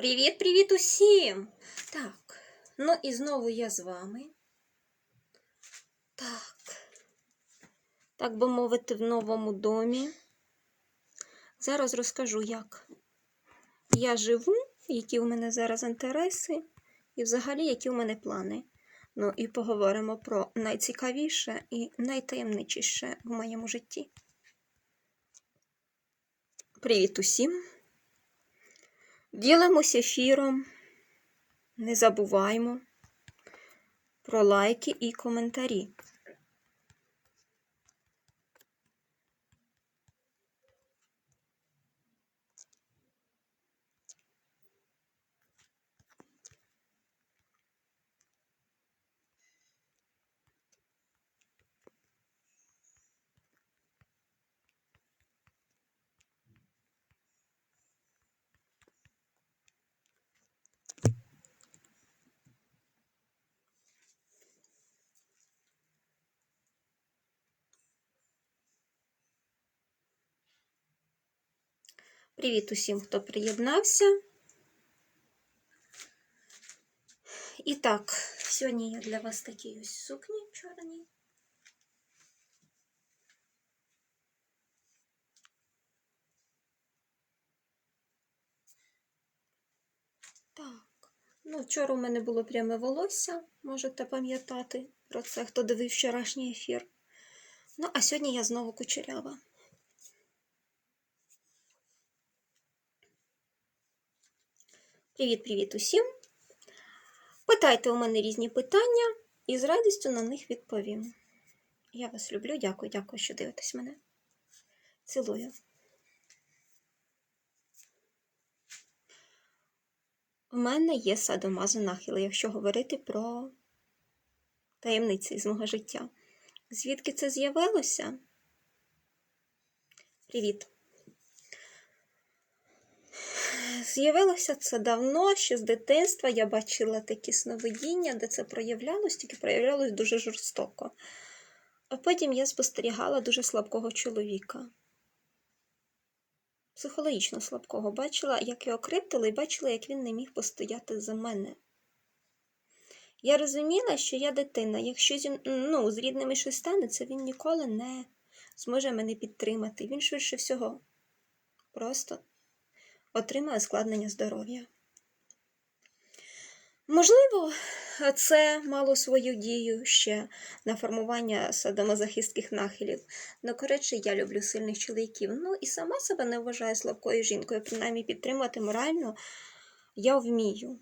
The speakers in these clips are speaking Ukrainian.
Привіт-привіт усім! Так, ну і знову я з вами. Так, так би мовити, в новому домі. Зараз розкажу, як я живу, які у мене зараз інтереси, і взагалі, які у мене плани. Ну і поговоримо про найцікавіше і найтаємничіше в моєму житті. Привіт усім! Ділимося ефіром. Не забуваймо про лайки і коментарі. Привіт усім, хто приєднався. І так, сьогодні я для вас такі ось сукні чорні. Так, ну, вчора у мене було пряме волосся, можете пам'ятати про це, хто дивив вчорашній ефір. Ну, а сьогодні я знову кучерява. Привіт-привіт усім! Питайте у мене різні питання і з радістю на них відповім. Я вас люблю, дякую, дякую, що дивитесь мене. Цілую. У мене є садомазо нахили, якщо говорити про таємниці з мого життя. Звідки це з'явилося? Привіт! З'явилося це давно, ще з дитинства я бачила такі сновидіння, де це проявлялось, тільки проявлялось дуже жорстоко. А потім я спостерігала дуже слабкого чоловіка. Психологічно слабкого. Бачила, як його криптили, і бачила, як він не міг постояти за мене. Я розуміла, що я дитина. Якщо зі, ну, з рідними щось станеться, він ніколи не зможе мене підтримати. Він швидше всього просто отримає складнення здоров'я. Можливо, це мало свою дію ще на формування садомазохістських нахилів. Ну, коротше, я люблю сильних чоловіків. Ну і сама себе не вважаю слабкою жінкою, принаймні підтримувати морально я вмію.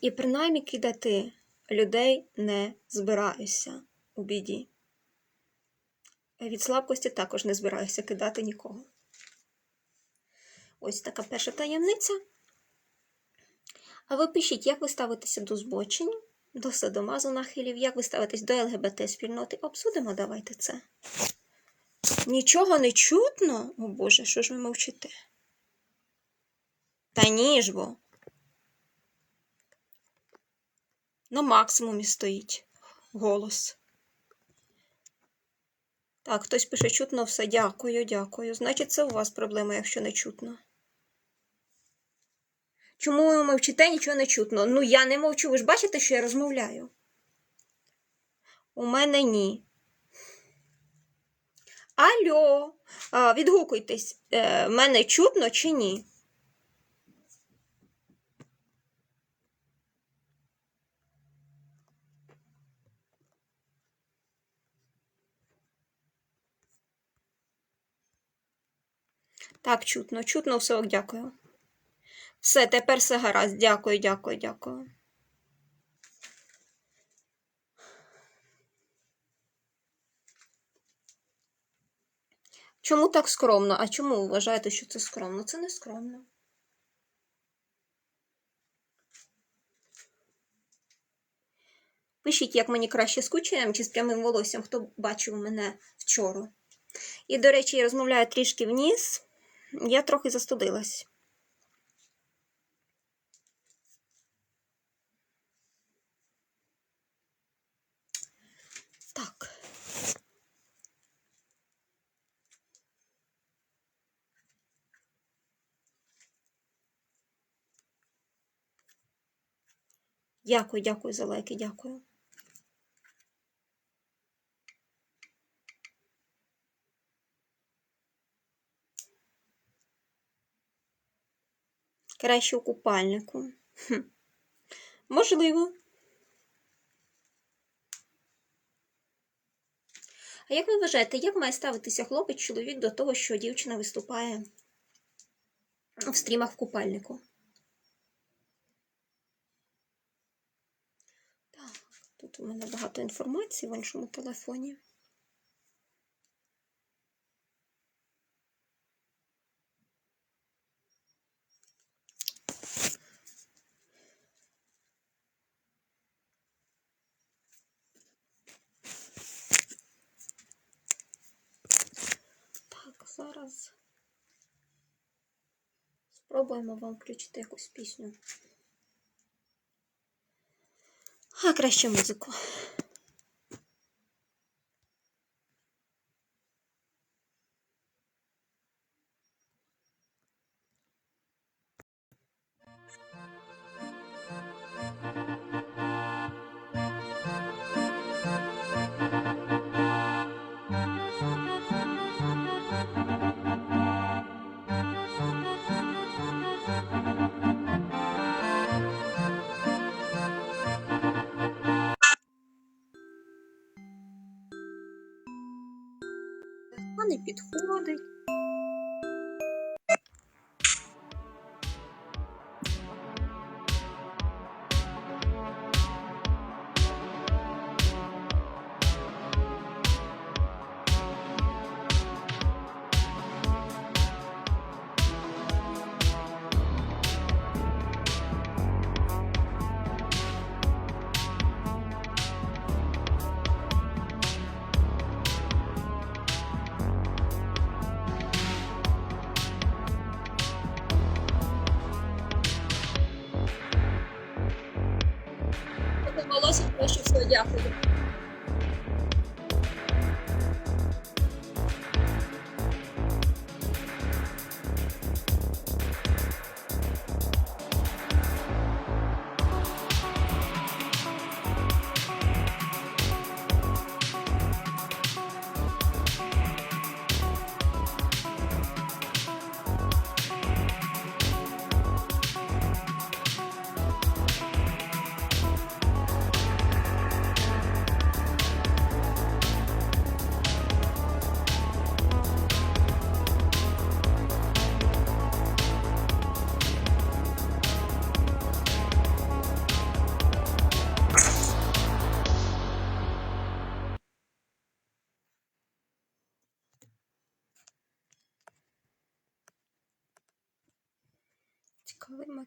І принаймні кидати людей не збираюся у біді. Від слабкості також не збираюся кидати нікого. Ось така перша таємниця. А ви пишіть, як ви ставитеся до збочень, до садомазу нахилів, як ви ставитесь до ЛГБТ-спільноти. Обсудимо, давайте це. Нічого не чутно? О Боже, що ж ви мовчите? Та ні ж бо. На максимумі стоїть голос. Так, хтось пише чутно все. Дякую, дякую. Значить, це у вас проблема, якщо не чутно. Чому ви мовчите, нічого не чутно? Ну, я не мовчу. Ви ж бачите, що я розмовляю? У мене ні. Алло, відгукуйтесь, е, мене чутно чи ні? Так, чутно, чутно все, дякую. Все, тепер все гаразд. Дякую, дякую, дякую. Чому так скромно? А чому ви вважаєте, що це скромно? Це не скромно. Пишіть, як мені краще з кучерям чи з прямим волоссям, хто бачив мене вчора. І, до речі, я розмовляю трішки вниз. Я трохи застудилась. Дякую, дякую за лайки, дякую. Краще у купальнику. Хм. Можливо. А як ви вважаєте, як має ставитися хлопець чоловік до того, що дівчина виступає в стрімах в купальнику? Так, тут у мене багато інформації в іншому телефоні. Так, зараз спробуємо вам включити якусь пісню. А краще музику. А не підходить. Волосся краще все, дякую.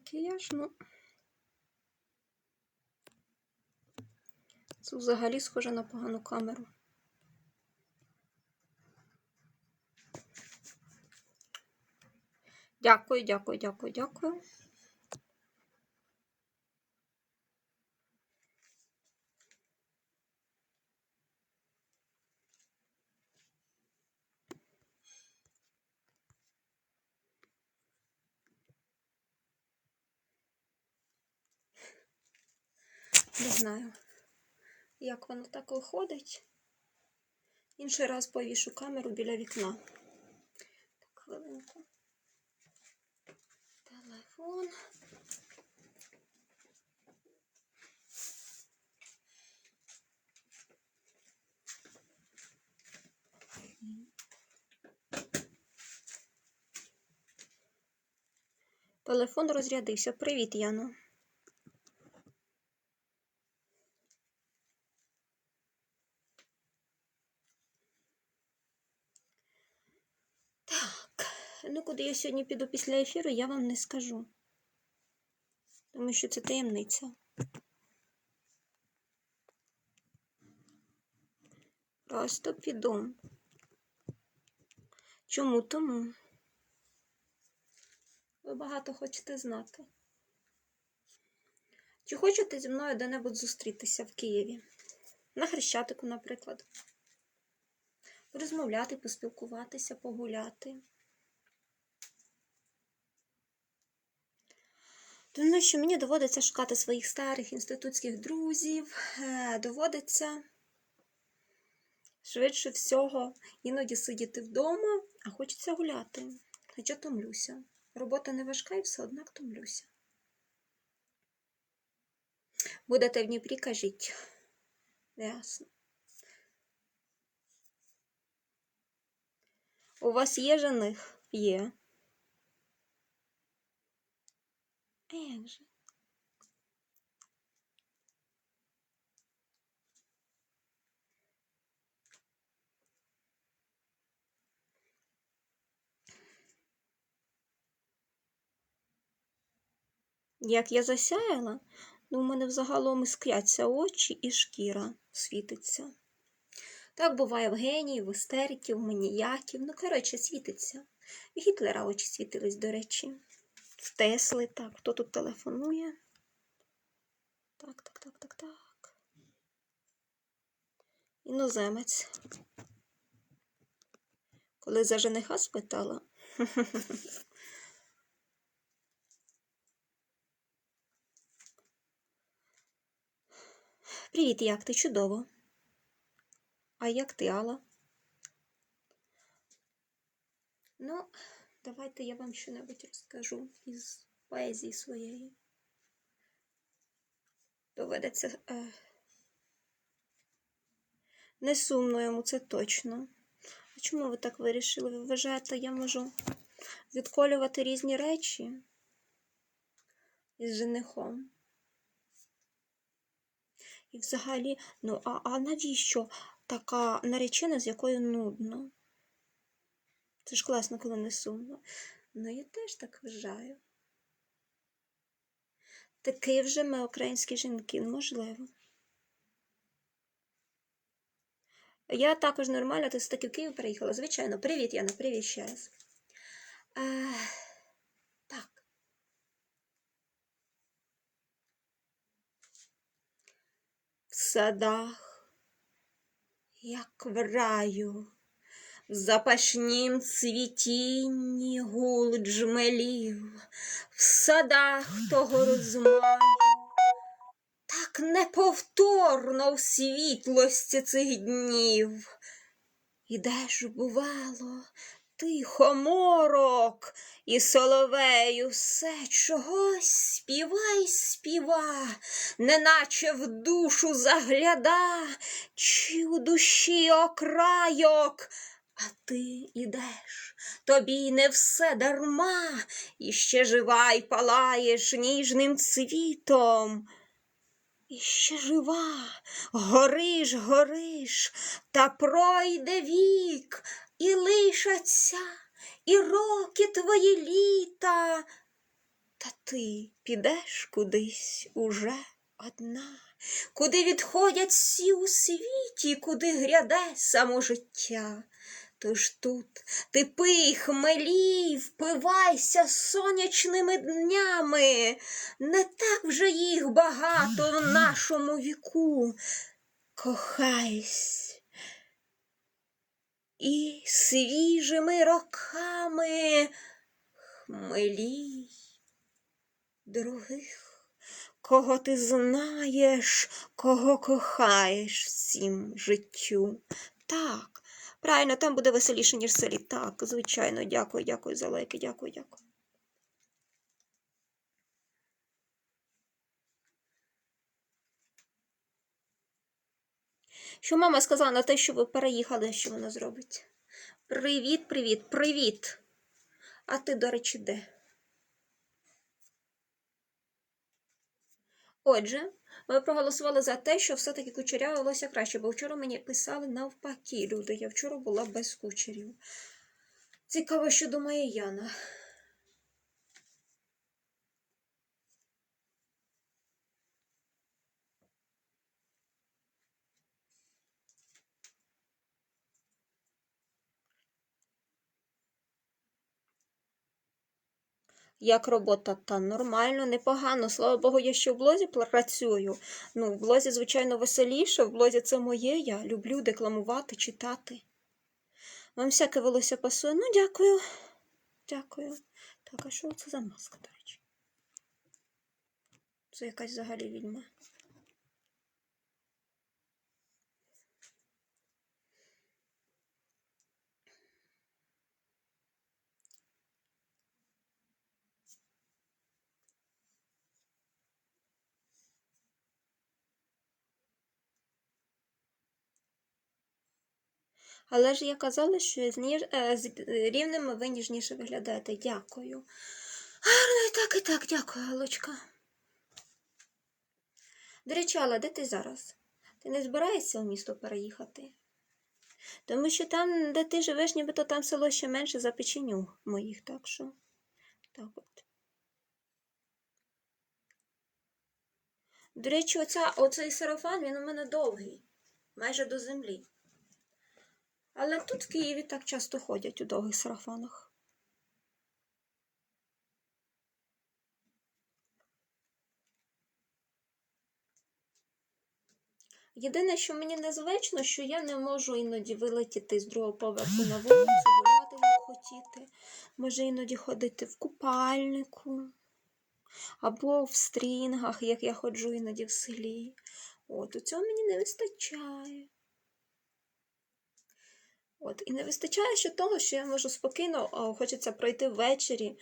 Макіяж, ну. Це взагалі схоже на погану камеру. Дякую, дякую, дякую, дякую. Не знаю, як воно так виходить. Інший раз повішу камеру біля вікна. Так, хвилинку. Телефон. Телефон розрядився. Привіт, Яно. Так, ну куди я сьогодні піду після ефіру, я вам не скажу. Тому що це таємниця. Просто піду. Чому тому? Ви багато хочете знати. Чи хочете зі мною де-небудь зустрітися в Києві? На Хрещатику, наприклад. Розмовляти, поспілкуватися, погуляти. Тому що мені доводиться шукати своїх старих інститутських друзів, е, доводиться швидше всього іноді сидіти вдома, а хочеться гуляти. Хоча томлюся. Робота не важка і все однак томлюся. Будете в Дніпрі, кажіть. Ясно. У вас є жених? Є. А як же? Як я засяяла, ну, у мене взагалом іскряться очі і шкіра світиться. Так буває в генії, в істериків, в маніяків. Ну, коротше, світиться. В Гітлера очі світились, до речі. В Тесли, так, хто тут телефонує? Так, так, так, так, так. Іноземець. Коли за жениха спитала. Привіт, як ти? Чудово. А як ти, Алла? Ну, давайте я вам що-небудь розкажу із поезії своєї. Доведеться. Е... Не сумно йому, це точно. А чому ви так вирішили? Ви вважаєте, я можу відколювати різні речі із женихом? І взагалі, ну, а, а навіщо така наречена, з якою нудно? Це ж класно, коли не сумно. Ну, я теж так вважаю. Такі вже ми українські жінки, можливо. Я також нормально, ти таки в Київ переїхала. Звичайно, привіт, Яна, привіт ще раз. А, так. В садах, як в раю, в запашнім цвітінні гул джмелів, в садах того розмаю, так неповторно в світлості цих днів. Ідеш, бувало, тихо морок, і соловею все чогось співай, співа, неначе в душу загляда, чи у душі окрайок. А ти ідеш, тобі не все дарма, і ще жива й палаєш ніжним цвітом. І ще жива, гориш, гориш, та пройде вік, і лишаться, і роки твої літа. Та ти підеш кудись уже одна, куди відходять всі у світі, куди гряде само життя. Тож тут ти пий хмелі, впивайся сонячними днями, не так вже їх багато в нашому віку. Кохайсь і свіжими роками хмелій других, кого ти знаєш, кого кохаєш всім життю. Так. Правильно, там буде веселіше, ніж в селі. Так, звичайно, дякую, дякую за лайки, дякую, дякую. Що мама сказала на те, що ви переїхали, що вона зробить? Привіт, привіт, привіт. А ти, до речі, де? Отже, ми проголосували за те, що все-таки кучеряве волосся краще, бо вчора мені писали навпаки люди. Я вчора була без кучерів. Цікаво, що думає Яна. Як робота та нормально, непогано. Слава Богу, я ще в блозі працюю. Ну, в блозі, звичайно, веселіше. В блозі це моє. Я люблю декламувати, читати. Вам всяке волосся пасує. Ну, дякую. Дякую. Так, а що це за маска, до речі? Це якась взагалі відьма. Але ж я казала, що з, ніж... е, з е, рівними ви ніжніше виглядаєте. Дякую. Гарно і так, і так, дякую, Галочка. До речі, Алла, де ти зараз? Ти не збираєшся у місто переїхати? Тому що там, де ти живеш, нібито там село ще менше за печеню моїх, так що. Так от. До речі, оця, оцей сарафан, він у мене довгий, майже до землі. Але тут в Києві так часто ходять у довгих сарафанах. Єдине, що мені незвично, що я не можу іноді вилетіти з другого поверху на вулицю, гуляти, як хотіти. Може іноді ходити в купальнику або в стрінгах, як я ходжу іноді в селі. От, у цього мені не вистачає. От, і не вистачає ще того, що я можу спокійно, а, хочеться пройти ввечері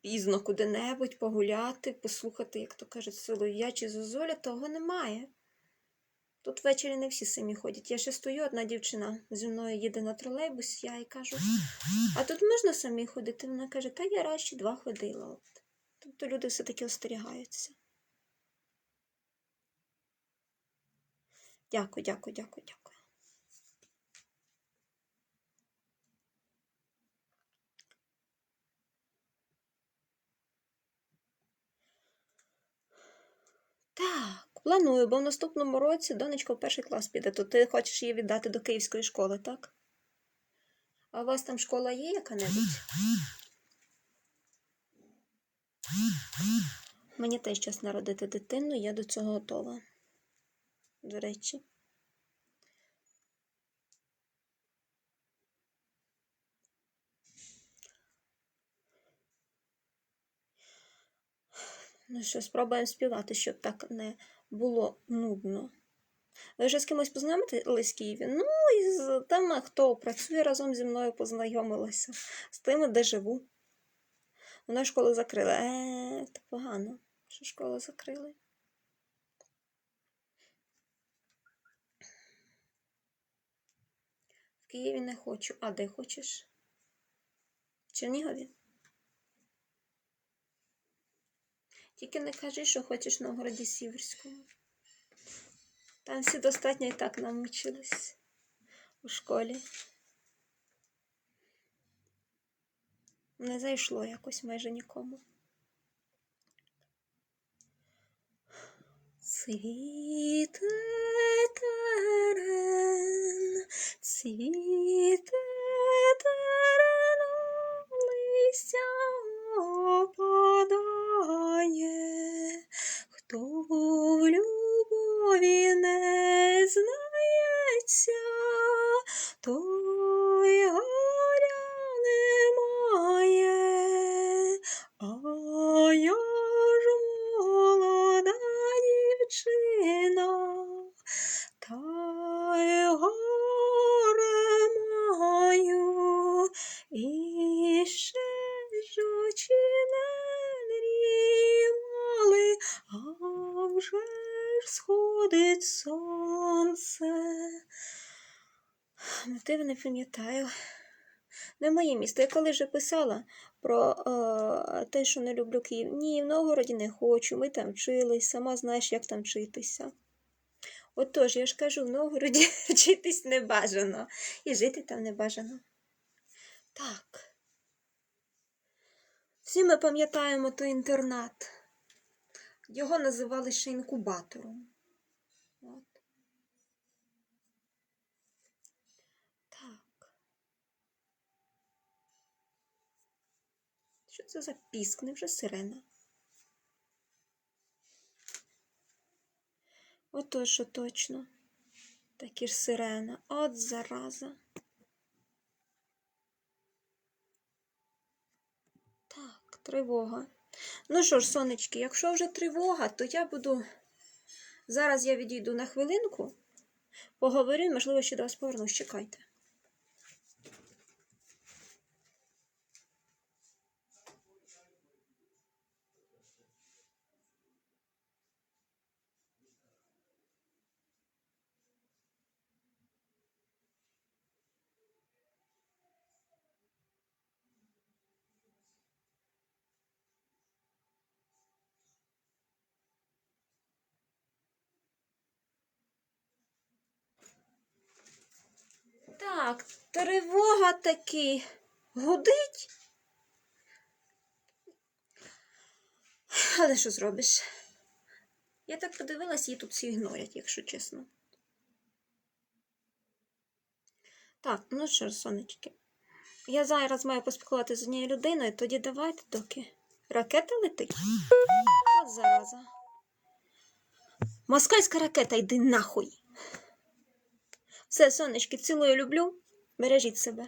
пізно куди-небудь, погуляти, послухати, як то кажуть, солов'я чи зозуля, того немає. Тут ввечері не всі самі ходять. Я ще стою, одна дівчина зі мною їде на тролейбус, я їй кажу, а тут можна самі ходити? Вона каже, та я раз два ходила. От. Тобто люди все-таки остерігаються. Дякую, дякую, дякую, дякую. Так, планую, бо в наступному році донечка в перший клас піде, то ти хочеш її віддати до київської школи, так? А у вас там школа є яка-небудь? Мені теж час народити дитину, я до цього готова. До речі. Ну що, спробуємо співати, щоб так не було нудно. Ви вже з кимось познайомились в Києві? Ну, і з тими, хто працює разом зі мною, познайомилася. З тими, де живу. Вона школу закрила. Е, то погано, що школу закрили. В Києві не хочу. А де хочеш? В Чернігові? Тільки не кажи, що хочеш в Новгороді Сіверському. Там всі достатньо і так намучились у школі. Не зайшло якось майже нікому. Цвіте терен, цвіте терен, листя опадає, хто в любові не знається, той горя немає, а я ж молода дівчина, та й горе маю, і ще ж очі не дрімали, а вже ж сходить сонце. Мотив не пам'ятаю. Не моє місто. Я коли вже писала про е, те, що не люблю Київ. Ні, в Новгороді не хочу. Ми там вчились, сама знаєш, як там вчитися. Отож, я ж кажу, в Новгороді вчитись не бажано. І жити там не бажано. Так. Всі ми пам'ятаємо той інтернат. Його називали ще інкубатором. От. Так. Що це за піск? Невже сирена? Ото що точно. Такі ж сирена. От зараза. Так, тривога. Ну що ж, сонечки, якщо вже тривога, то я буду. Зараз я відійду на хвилинку, поговорю, можливо, ще до вас повернусь. Чекайте. Так, тривога таки гудить. Але що зробиш? Я так подивилась, її тут всі ігнорять, якщо чесно. Так, ну що сонечки. Я зараз маю поспілкуватися з однією людиною, тоді давайте доки ракета летить. От зараза. Москальська ракета, йди нахуй. Все, сонечки, цілую люблю. Бережіть себе.